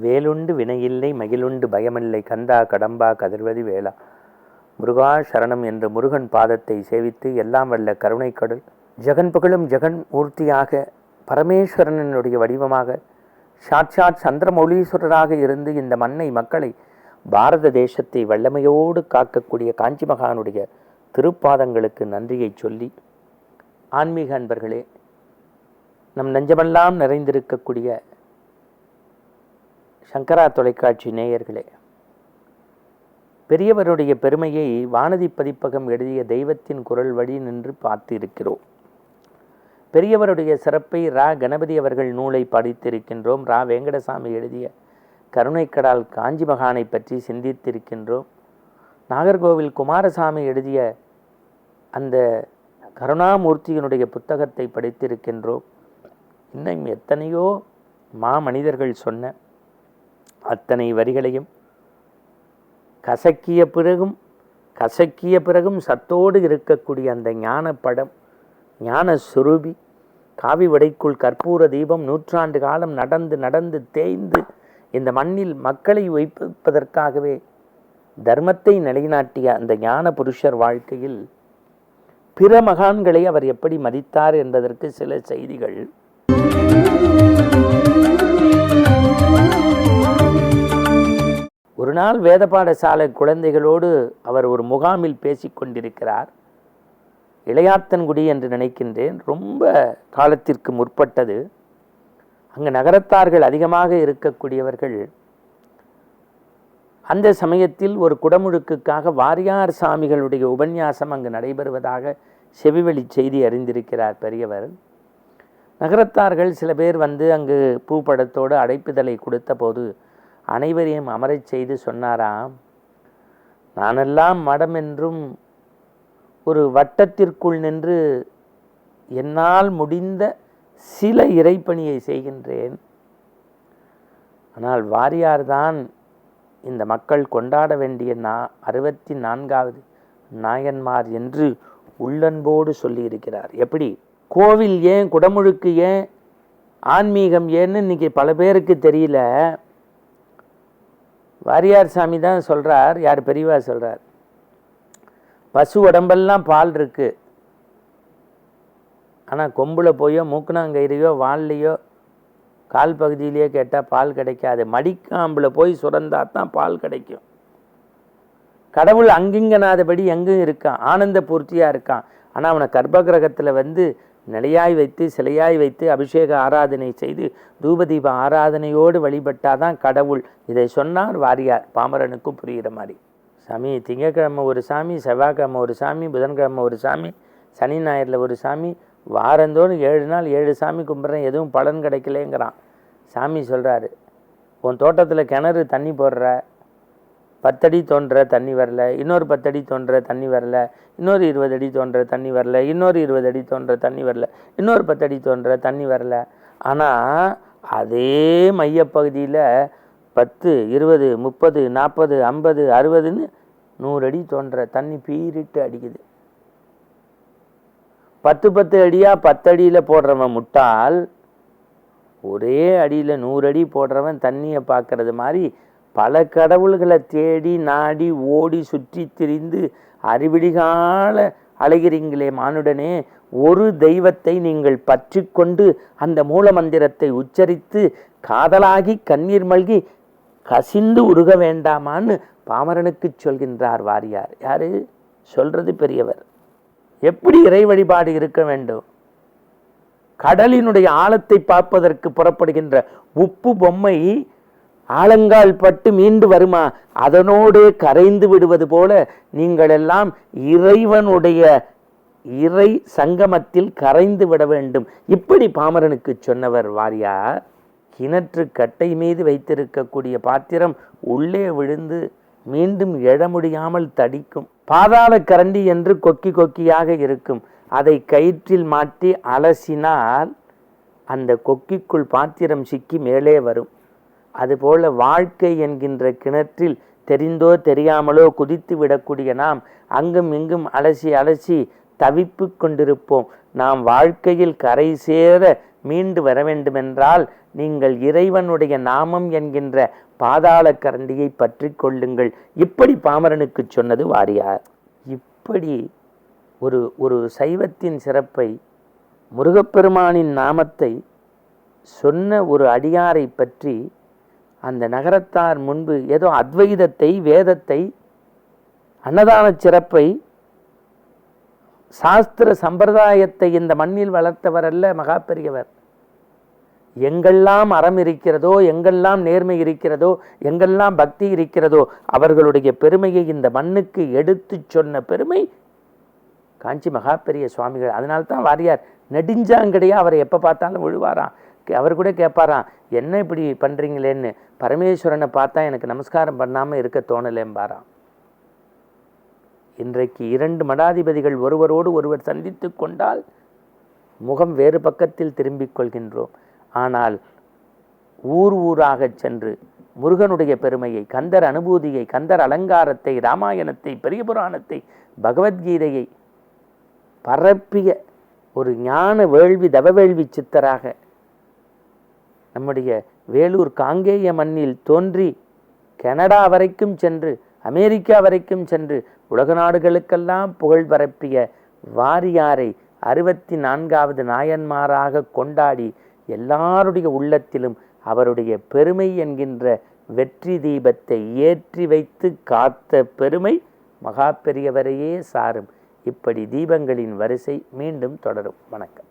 வேலுண்டு வினையில்லை மகிழுண்டு பயமில்லை கந்தா கடம்பா கதிர்வதி வேளா முருகா சரணம் என்ற முருகன் பாதத்தை சேவித்து எல்லாம் வல்ல கருணைக்கடல் ஜெகன் புகழும் ஜெகன் மூர்த்தியாக பரமேஸ்வரனுடைய வடிவமாக சாட்சாத் சந்திரமௌலீஸ்வரராக இருந்து இந்த மண்ணை மக்களை பாரத தேசத்தை வல்லமையோடு காக்கக்கூடிய காஞ்சி மகானுடைய திருப்பாதங்களுக்கு நன்றியை சொல்லி ஆன்மீக அன்பர்களே நம் நெஞ்சமெல்லாம் நிறைந்திருக்கக்கூடிய சங்கரா தொலைக்காட்சி நேயர்களே பெரியவருடைய பெருமையை வானதி பதிப்பகம் எழுதிய தெய்வத்தின் குரல் வழி நின்று பார்த்து இருக்கிறோம் பெரியவருடைய சிறப்பை ரா. கணபதி அவர்கள் நூலை படித்திருக்கின்றோம். ரா. வெங்கடசாமி எழுதிய கருணைக்கடால் காஞ்சி மகானை பற்றி சிந்தித்திருக்கின்றோம். நாகர்கோவில் குமாரசாமி எழுதிய அந்த கருணாமூர்த்தியினுடைய புத்தகத்தை படித்திருக்கின்றோம். இன்னும் எத்தனையோ மா மனிதர்கள் சொன்ன அத்தனை வரிகளையும் கசக்கிய பிறகும் கசக்கிய பிறகும் சத்தோடு இருக்கக்கூடிய அந்த ஞான படம் ஞான சுரூபி காவி வடைக்குள் கற்பூர தீபம் நூற்றாண்டு காலம் நடந்து நடந்து தேய்ந்து இந்த மண்ணில் மக்களை வைப்பதற்காகவே தர்மத்தை நிலைநாட்டிய அந்த ஞான புருஷர் வாழ்க்கையில் பிற மகான்களை அவர் எப்படி மதித்தார் என்பதற்கு சில செய்திகள். நாள் வேத பாடசாலை குழந்தைகளோடு அவர் ஒரு முகாமில் பேசிக்கொண்டிருக்கிறார். இளையாத்தன்குடி என்று நினைக்கின்றேன். ரொம்ப காலத்திற்கு முற்பட்டது. அங்கு நகரத்தார்கள் அதிகமாக இருக்கக்கூடியவர்கள். அந்த சமயத்தில் ஒரு குடமுழுக்குக்காக வாரியார் சாமிகளுடைய உபன்யாசம் அங்கு நடைபெறுவதாக செவிவெளி செய்தி அறிந்திருக்கிறார் பெரியவர். நகரத்தார்கள் சில பேர் வந்து அங்கு பூப்படத்தோடு அடைப்புதலை கொடுத்த போது அனைவரையும் அமரச் செய்து சொன்னாராம் நானெல்லாம் மடம் என்றும் ஒரு வட்டத்திற்குள் நின்று என்னால் முடிந்த சில இறைப்பணியை செய்கின்றேன். ஆனால் வாரியார்தான் இந்த மக்கள் கொண்டாட வேண்டிய நா அறுபத்தி நான்காவது நாயன்மார் என்று உள்ளன்போடு சொல்லியிருக்கிறார். எப்படி? கோவில் ஏன் குடமுழுக்கு ஏன் ஆன்மீகம் ஏன்னு இன்னைக்கு பல பேருக்கு தெரியல. வாரியார் சாமி தான் சொல்கிறார் யார் பெரியவா சொல்கிறார் பசு உடம்பெல்லாம் பால் இருக்கு. ஆனால் கொம்பில் போயோ மூக்குனாங்கயிறையோ வால்லையோ கால் பகுதியிலேயே கேட்டால் பால் கிடைக்காது. மடிக்காம்பில் போய் சுரந்தா தான் பால் கிடைக்கும். கடவுள் அங்கிங்கனாதபடி எங்கும் இருக்கான். ஆனந்த பூர்த்தியாக இருக்கான். ஆனால் அவனை கர்ப்பகிரகத்தில் வந்து நிலையாய் வைத்து சிலையாய் வைத்து அபிஷேக ஆராதனை செய்து தூபதீப ஆராதனையோடு வழிபட்டாதான் கடவுள் இதை சொன்னார் வாரியார். பாமரனுக்கும் புரிகிற மாதிரி. சாமி திங்கக்கிழமை ஒரு சாமி செவ்வாய்க்கிழமை ஒரு சாமி புதன்கிழமை ஒரு சாமி சனி ஞாயிறில் ஒரு சாமி வாரந்தோறும் ஏழு நாள் ஏழு சாமி கும்பிட்றேன் எதுவும் பலன் கிடைக்கலேங்கிறான். சாமி சொல்கிறாரு உன் தோட்டத்தில் கிணறு தண்ணி போடுற பத்தடி தோன்ற தண்ணி வரல இன்னொரு பத்தடி தோன்ற தண்ணி வரல இன்னொரு இருபது அடி தோன்ற தண்ணி வரல இன்னொரு இருபது அடி தோன்ற தண்ணி வரல இன்னொரு பத்தடி தோன்ற தண்ணி வரல. ஆனால் அதே மையப்பகுதியில் பத்து இருபது முப்பது நாற்பது ஐம்பது அறுபதுன்னு நூறு அடி தோன்ற தண்ணி பீரிட்டு அடிக்குது. பத்து பத்து அடியாக பத்தடியில் போடுறவன் முட்டாள் ஒரே அடியில் நூறு அடி போடுறவன் தண்ணியை பார்க்கறது மாதிரி பல கடவுள்களை தேடி நாடி ஓடி சுற்றி திரிந்து அறிவிடிகால அலைகிறீங்களே மானுடனே ஒரு தெய்வத்தை நீங்கள் பற்றி கொண்டு அந்த மூல மந்திரத்தை உச்சரித்து காதலாகி கண்ணீர் மல்கி கசிந்து உருக வேண்டாமான்னு பாமரனுக்கு சொல்கின்றார் வாரியார். யாரு? சொல்றது பெரியவர். எப்படி இறை வழிபாடு இருக்க வேண்டும்? கடலினுடைய ஆழத்தை பார்ப்பதற்கு புறப்படுகின்ற உப்பு பொம்மை ஆலங்கால் பட்டு மீண்டு வருமா? அதனோடு கரைந்து விடுவது போல நீங்கள் எல்லாம் இறைவனுடைய இறை சங்கமத்தில் கரைந்து விட வேண்டும். இப்படி பாமரனுக்கு சொன்னவர் வாரியார். கிணற்று கட்டை மீது வைத்திருக்கக்கூடிய பாத்திரம் உள்ளே விழுந்து மீண்டும் எழ முடியாமல் தடிக்கும். பாதாள கரண்டி என்று கொக்கி கொக்கியாக இருக்கும். அதை கயிற்றில் மாட்டி அலசினால் அந்த கொக்கிக்குள் பாத்திரம் சிக்கி மேலே வரும். அதுபோல வாழ்க்கை என்கின்ற கிணற்றில் தெரிந்தோ தெரியாமலோ குதித்து விடக்கூடிய நாம் அங்கும் இங்கும் அலசி அலசி தவிப்பு கொண்டிருப்போம். நாம் வாழ்க்கையில் கரை சேர மீண்டு வர வேண்டுமென்றால் நீங்கள் இறைவனுடைய நாமம் என்கின்ற பாதாள கரண்டியை பற்றி கொள்ளுங்கள். இப்படி பாமரனுக்கு சொன்னது வாரியார். இப்படி ஒரு ஒரு சைவத்தின் சிறப்பை முருகப்பெருமானின் நாமத்தை சொன்ன ஒரு அடியாரை பற்றி அந்த நகரத்தார் முன்பு ஏதோ அத்வைதத்தை வேதத்தை அன்னதான சிறப்பை சாஸ்திர சம்பிரதாயத்தை இந்த மண்ணில் வளர்த்தவர் அல்ல மகா பெரியவர். எங்கெல்லாம் அறம் இருக்கிறதோ எங்கெல்லாம் நேர்மை இருக்கிறதோ எங்கெல்லாம் பக்தி இருக்கிறதோ அவர்களுடைய பெருமையை இந்த மண்ணுக்கு எடுத்து சொன்ன பெருமை காஞ்சி மகா பெரிய சுவாமிகள். அதனால்தான் வாரியார் நெடுஞ்சாங்கடையா அவரை எப்போ பார்த்தாலும் விழுவாராம் அவர் கூட கேட்பாராம் என்ன இப்படி பண்ணுறீங்களேன்னு பரமேஸ்வரனை பார்த்தா எனக்கு நமஸ்காரம் பண்ணாமல் இருக்க தோணலேம்பாராம். இன்றைக்கு இரண்டு மடாதிபதிகள் ஒருவரோடு ஒருவர் சந்தித்து கொண்டால் முகம் வேறு பக்கத்தில் திரும்பிக் கொள்கின்றோம். ஆனால் ஊர் ஊராகச் சென்று முருகனுடைய பெருமையை கந்தர் அனுபூதியை கந்தர் அலங்காரத்தை ராமாயணத்தை பெரிய புராணத்தை பகவத்கீதையை பரப்பிய ஒரு ஞான வேள்வி தவவேள்வி சித்தராக நம்முடைய வேலூர் காங்கேய மண்ணில் தோன்றி கனடா வரைக்கும் சென்று அமெரிக்கா வரைக்கும் சென்று உலக நாடுகளுக்கெல்லாம் புகழ் பரப்பிய வாரியாரை அறுபத்தி நான்காவது நாயன்மாராக கொண்டாடி எல்லாருடைய உள்ளத்திலும் அவருடைய பெருமை என்கின்ற வெற்றி தீபத்தை ஏற்றி வைத்து காத்த பெருமை மகா பெரியவரையே சாரும். இப்படி தீபங்களின் வரிசை மீண்டும் தொடரும். வணக்கம்.